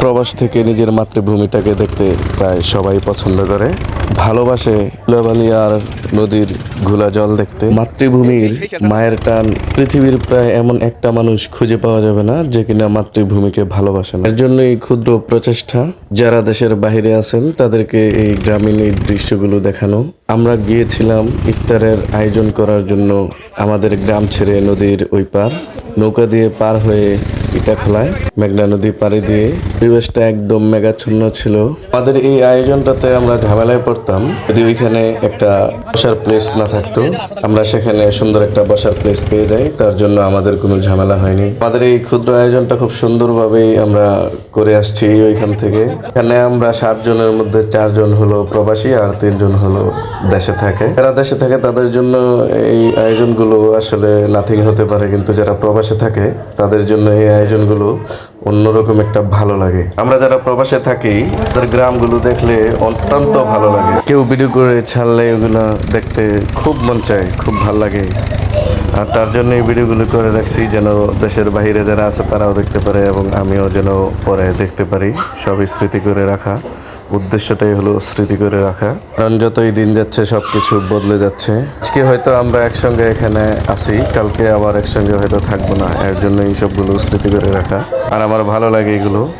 প্রবাস থেকে নিজের মাতৃভূমিটাকে দেখতে প্রায় সবাই পছন্দ করে। ভালোবাসে ধুলাবালি আর নদীর ঘোলা জল দেখতে। মাতৃভূমির মায়ের টান, পৃথিবীর প্রায় এমন একটা মানুষ খুঁজে পাওয়া যাবে না যে কিনা মাতৃভূমিকে ভালোবাসে না। এর জন্য এই ক্ষুদ্র প্রচেষ্টা। যারা দেশের বাইরে আছেন, তাদেরকে এই গ্রামীণ এই দৃশ্যগুলো দেখানো। আমরা গিয়েছিলাম ইফতারের আয়োজন করার জন্য আমাদের গ্রাম ছেড়ে নদীর ওই পার। নৌকা দিয়ে পার হয়ে ইটা খেলায়। মেঘনা নদী পাড়ি দিয়ে পরিবেশটা একদম মেঘাচ্ছন্ন ছিল। আমাদের এই আয়োজনটাতে আমরা ঝামেলায় পড়তাম। যদি ওইখানে একটা বসার প্লেস না থাকতো, আমরা সেখানে সুন্দর একটা বসার প্লেস পেয়ে যাই। তার জন্য আমাদের কোনো ঝামেলা হয়নি। আমাদের এই ক্ষুদ্র আয়োজনটা খুব সুন্দরভাবেই আমরা করে আসছি ওইখান থেকে। এখানে আমরা সাতজনের মধ্যে চারজন হলো প্রবাসী আর তিনজন হলো দেশে থাকে। যারা দেশে থাকে, তাদের জন্য এই আয়োজনগুলো আসলে নাথিং হতে পারে। কিন্তু যারা প্রবাসে থাকে, তাদের জন্য এই আয়োজনগুলো অন্যরকম একটা ভালো লাগে। আমরা যারা প্রবাসে থাকি, তাদের গ্রামগুলো দেখলে অত্যন্ত ভালো লাগে। কেউ ভিডিও করে ছাড়লে ওগুলো দেখতে খুব মন চায়, খুব ভালো লাগে। আর তার জন্য এই ভিডিওগুলো করে রাখছি যেন দেশের বাহিরে যারা আছে, তারাও দেখতে পারে এবং আমিও যেন পরে দেখতে পারি। সব স্মৃতি করে রাখা। উদ্দেশ্যটাই হলো স্মৃতি করে রাখা। কারণ যতই দিন যাচ্ছে সব কিছু বদলে যাচ্ছে। আজকে হয়তো আমরা একসঙ্গে এখানে আসি কালকে আবার একসঙ্গে হয়তো থাকব না। এর জন্য এই সবগুলো স্মৃতি করে রাখা। আর আমার ভালো লাগে এগুলো।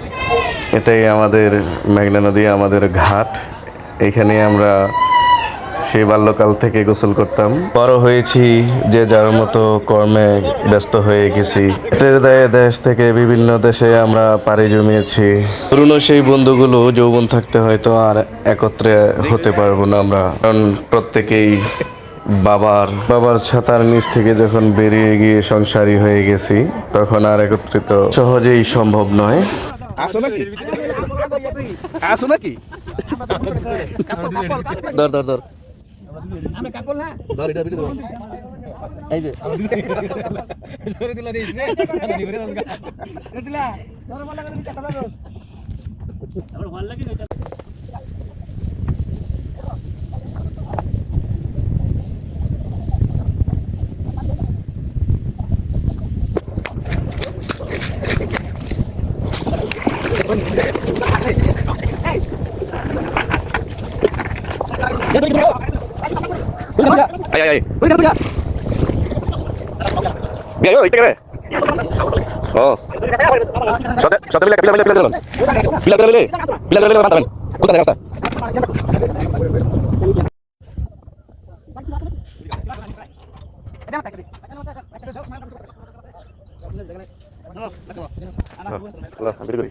এটাই আমাদের মেঘনা নদী, আমাদের ঘাট। এখানে আমরা সেই বাল্যকাল থেকে গোসল করতাম। বড় হয়েছি যে যার মতো কর্মে ব্যস্ত হয়ে গেছি। দায়ে দেশ থেকে বিভিন্ন দেশে আমরা পাড়ি জমিয়েছি। পুরনো সেই বন্ধুগুলো যৌবন থাকতে হয়তো আর একত্রে হতে পারব না আমরা। কারণ প্রত্যেকেই বাবার বাবার ছাতার নিচ থেকে যখন বেরিয়ে গিয়ে সংসারী হয়ে গেছি তখন আর একত্রিত সহজেই সম্ভব নয়। আসো নাকি? আসো নাকি? ধর ধর ধর। আমরা কাপড় না? ধর এটা ভিডিও ধর। এই যে। ধরে দিলা দিস রে দিবরে দিলা ধরে বলা করে কথা বলো আবার ভালো লাগে না আয় আয় আয় বিয়া ওই টেকে ও সাথে সাথে মিলে পিলা মিলে পিলা মিলে পিলা পিলা মিলে পিলা মিলে মাতাবেন কোথা থেকে রাস্তা হ্যালো আমি করি